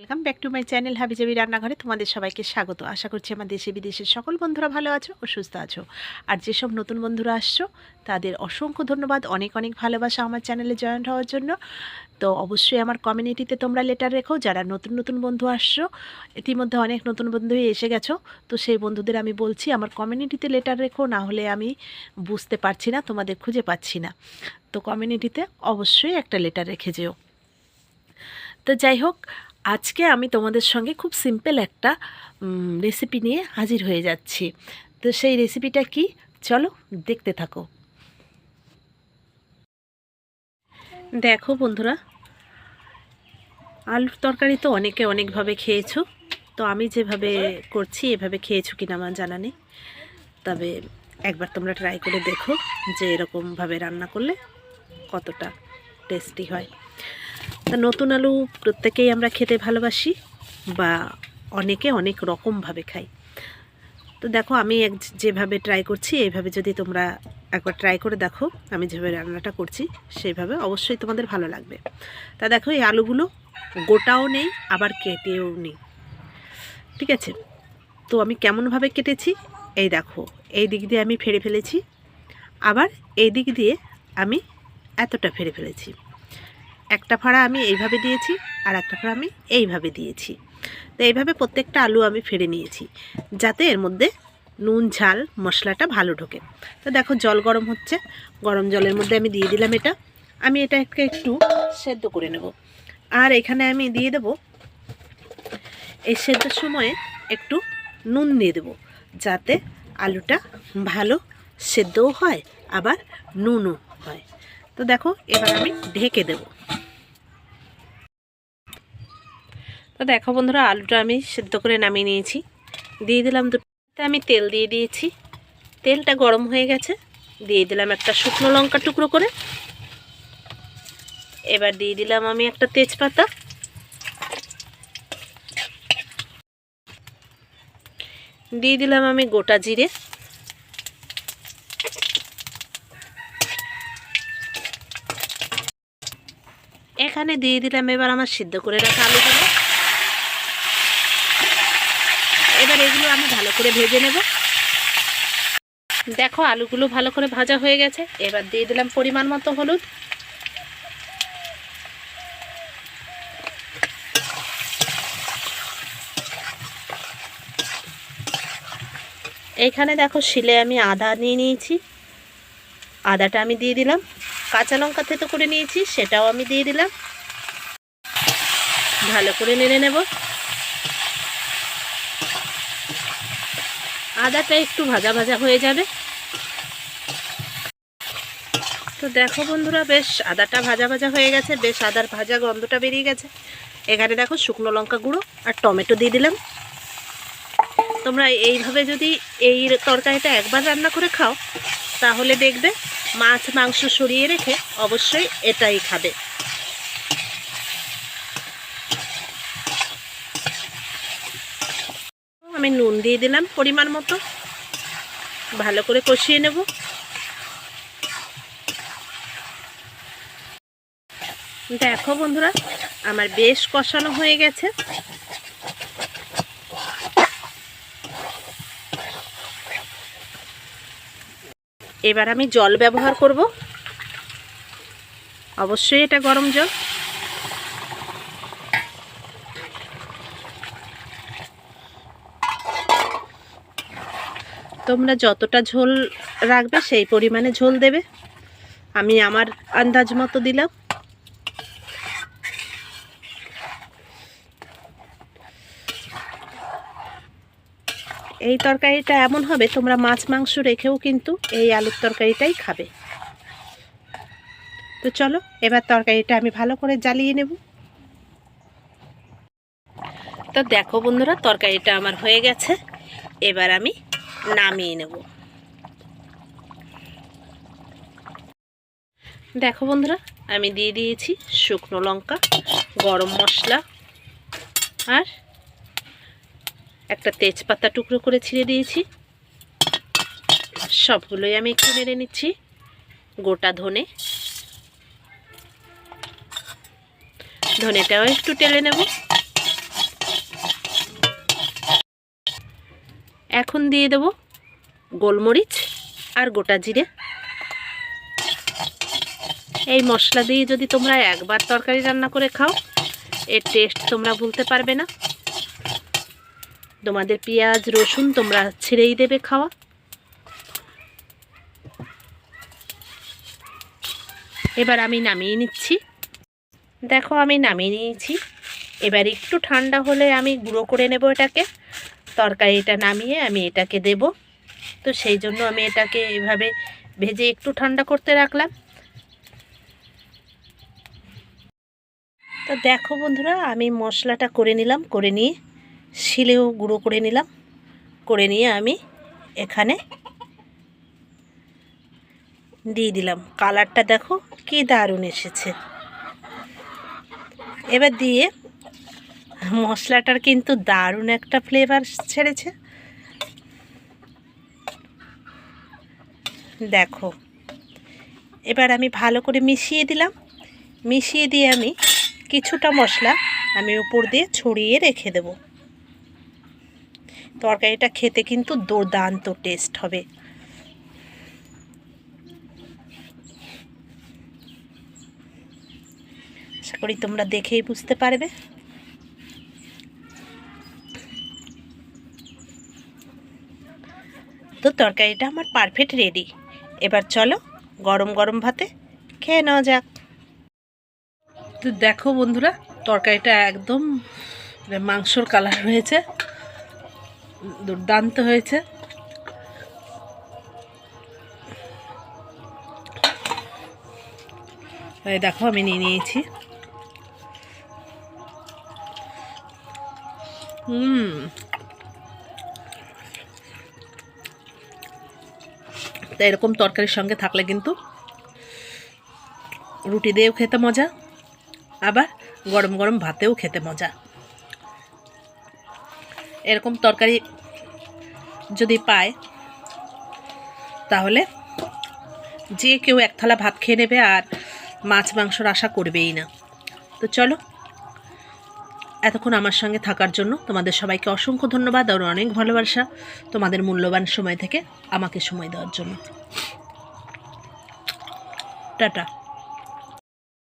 Welcome back to my channel হাবিজাবি রান্নাঘরে তোমাদের সবাইকে স্বাগত। আশা করছি আমার দেশে, বিদেশের সকল বন্ধুরা ভালো আছো ও সুস্থ আছো। আর যেসব নতুন বন্ধুরা আসছো, তাদের অসংখ্য ধন্যবাদ, অনেক অনেক ভালোবাসা আমার চ্যানেলে জয়েন্ট হওয়ার জন্য। তো অবশ্যই আমার কমিউনিটিতে তোমরা লেটার রেখো, যারা নতুন নতুন বন্ধু আসছো, ইতিমধ্যে অনেক নতুন বন্ধুই এসে গেছো, তো সেই বন্ধুদের আমি বলছি, আমার কমিউনিটিতে লেটার রেখো, না হলে আমি বুঝতে পারছি না, তোমাদের খুঁজে পাচ্ছি না। তো কমিউনিটিতে অবশ্যই একটা লেটার রেখে যেও। তো যাই হোক আজকে আমি তোমাদের সঙ্গে খুব সিম্পল একটা রেসিপি নিয়ে হাজির হয়ে যাচ্ছি। তো সেই রেসিপিটা কি? চলো দেখতে থাকো। দেখো বন্ধুরা, আলুর তরকারি তো অনেকে অনেকভাবে খেয়েছো। তো আমি যেভাবে করছি, এভাবে খেয়েছো কিনা আমার জানা নেই। তবে একবার তোমরা ট্রাই করে দেখো যে এরকমভাবে রান্না করলে কতটা টেস্টি হয়। তা নতুন আলু প্রত্যেকেই আমরা খেতে ভালোবাসি বা অনেকে অনেক রকমভাবে খাই। তো দেখো, আমি এক যেভাবে ট্রাই করছি এইভাবে যদি তোমরা একবার ট্রাই করে দেখো, আমি যেভাবে রান্নাটা করছি সেইভাবে অবশ্যই তোমাদের ভালো লাগবে। তা দেখো, এই আলুগুলো গোটাও নেই, আবার কেটেও নেই। ঠিক আছে? তো আমি কেমনভাবে কেটেছি? এই দেখো, এই দিক দিয়ে আমি ফেরে ফেলেছি, আবার এই দিক দিয়ে আমি এতটা ফেরে ফেলেছি। একটা ফাড়া আমি এইভাবে দিয়েছি আর একটা ফাড়া আমি এইভাবে দিয়েছি। তো এইভাবে প্রত্যেকটা আলু আমি ফেড়ে নিয়েছি যাতে এর মধ্যে নুন, ঝাল, মশলাটা ভালো ঢোকে। তো দেখো জল গরম হচ্ছে, গরম জলের মধ্যে আমি দিয়ে দিলাম এটা। আমি এটাকে একটু সেদ্ধ করে নেব। আর এখানে আমি দিয়ে দেব, এই সেদ্ধর সময়ে একটু নুন দিয়ে দেব যাতে আলুটা ভালো সেদ্ধও হয়, আবার নুনও হয়। তো দেখো এবার আমি ঢেকে দেবো। তো দেখো বন্ধুরা, আলুটা আমি সেদ্ধ করে নামিয়ে নিয়েছি। দিয়ে দিলাম দুটো আমি তেল দিয়ে দিয়েছি। তেলটা গরম হয়ে গেছে। দিয়ে দিলাম একটা শুকনো লঙ্কা টুকরো করে। এবার দিয়ে দিলাম আমি একটা তেজপাতা। দিয়ে দিলাম আমি গোটা জিরে। এখানে দিয়ে দিলাম এবার আমার সিদ্ধ করে রাখা আলুগুলো। এগুলো আমি ভালো করে ভেজে নেব। দেখো, আলুগুলো ভালো করে ভাজা হয়ে গেছে। এবার দিয়ে দিলাম পরিমাণ মতো হলুদ। এইখানে দেখো, শিলে আমি আদা নিয়ে নিয়েছি। আদাটা আমি দিয়ে দিলাম। কাঁচা লঙ্কা থেতো করে নিয়েছি, সেটাও আমি দিয়ে দিলাম। ভালো করে নেড়ে নেব। আদাটা একটু ভাজা ভাজা হয়ে যাবে। তো দেখো বন্ধুরা, বেশ আদাটা ভাজা ভাজা হয়ে গেছে, বেশ আদার ভাজা গন্ধটা বেরিয়ে গেছে। এখানে দেখো শুকনো লঙ্কা গুঁড়ো আর টমেটো দিয়ে দিলাম। তোমরা এইভাবে যদি এই তরকারিটা একবার রান্না করে খাও, তাহলে দেখবে মাছ মাংস সরিয়ে রেখে অবশ্যই এটাই খাবে। আমি নুন দিয়ে দিলাম পরিমাণ মতো। ভালো করে কষিয়ে নেব। দেখো বন্ধুরা, আমার বেশ কষানো হয়ে গেছে। এবার আমি জল ব্যবহার করব। অবশ্যই এটা গরম জল। তোমরা যতটা ঝোল রাখবে সেই পরিমাণে ঝোল দেবে। আমি আমার আন্দাজ মতো দিলাম। এই তরকারিটা এমন হবে, তোমরা মাছ মাংস রেখেও কিন্তু এই আলুর তরকারিটাই খাবে। তো চলো, এবার তরকারিটা আমি ভালো করে জ্বালিয়ে নেব। তো দেখো বন্ধুরা, তরকারিটা আমার হয়ে গেছে। এবার আমি নামিয়ে নেব। দেখো বন্ধুরা, আমি দিয়ে দিয়েছি শুকনো লঙ্কা, গরম মশলা আর একটা তেজপাতা টুকরো করে ছিঁড়ে দিয়েছি। সবগুলোই আমি একটু নেড়ে নিচ্ছি, গোটা ধনে। ধনেটাও একটু টেলে নেব। এখন দিয়ে দেব গোলমরিচ আর গোটা জিরে। এই মশলা দিয়ে যদি তোমরা একবার তরকারি রান্না করে খাও, এর টেস্ট তোমরা ভুলতে পারবে না। তোমাদের পেঁয়াজ, রসুন তোমরা ছিঁড়েই দেবে খাওয়া। এবার আমি নামিয়ে নিচ্ছি। দেখো আমি নামিয়ে নিয়েছি। এবার একটু ঠান্ডা হলে আমি গুঁড়ো করে নেব এটাকে। তরকারিটা নামিয়ে আমি এটাকে দেব। তো সেই জন্য আমি এটাকে এভাবে ভেজে একটু ঠান্ডা করতে রাখলাম। তো দেখো বন্ধুরা, আমি মশলাটা করে নিলাম, করে নিয়ে শিলেও গুঁড়ো করে নিলাম। করে নিয়ে আমি এখানে দিয়ে দিলাম। কালারটা দেখো কি দারুণ এসেছে। এবার দিয়ে মশলাটার কিন্তু দারুণ একটা ফ্লেভার ছেড়েছে। দেখো, এবার আমি ভালো করে মিশিয়ে দিলাম। মিশিয়ে দিয়ে আমি কিছুটা মশলা আমি উপর দিয়ে ছড়িয়ে রেখে দেব। তরকারিটা খেতে কিন্তু দুর্দান্ত টেস্ট হবে। আশা করি তোমরা দেখেই বুঝতে পারবে। তো তরকারিটা আমার পারফেক্ট রেডি এবার চলো গরম গরম ভাতে খেয়ে নেওয়া যাক। তো দেখো বন্ধুরা, তরকারিটা একদম মাংসর কালার হয়েছে, দুর্দান্ত হয়েছে। দেখো আমি নিয়ে নিয়েছি। হুম তা এরকম তরকারির সঙ্গে থাকলে কিন্তু রুটি দিয়েও খেতে মজা, আবার গরম গরম ভাতেও খেতে মজা। এরকম তরকারি যদি পায়, তাহলে যে কেউ এক থালা ভাত খেয়ে নেবে আর মাছ মাংসর আশা করবেই না। তো চলো এতক্ষণ আমার সঙ্গে থাকার জন্য তোমাদের সবাইকে অসংখ্য ধন্যবাদ আর অনেক ভালোবাসা তোমাদের মূল্যবান সময় থেকে আমাকে সময় দেওয়ার জন্য। টাটা।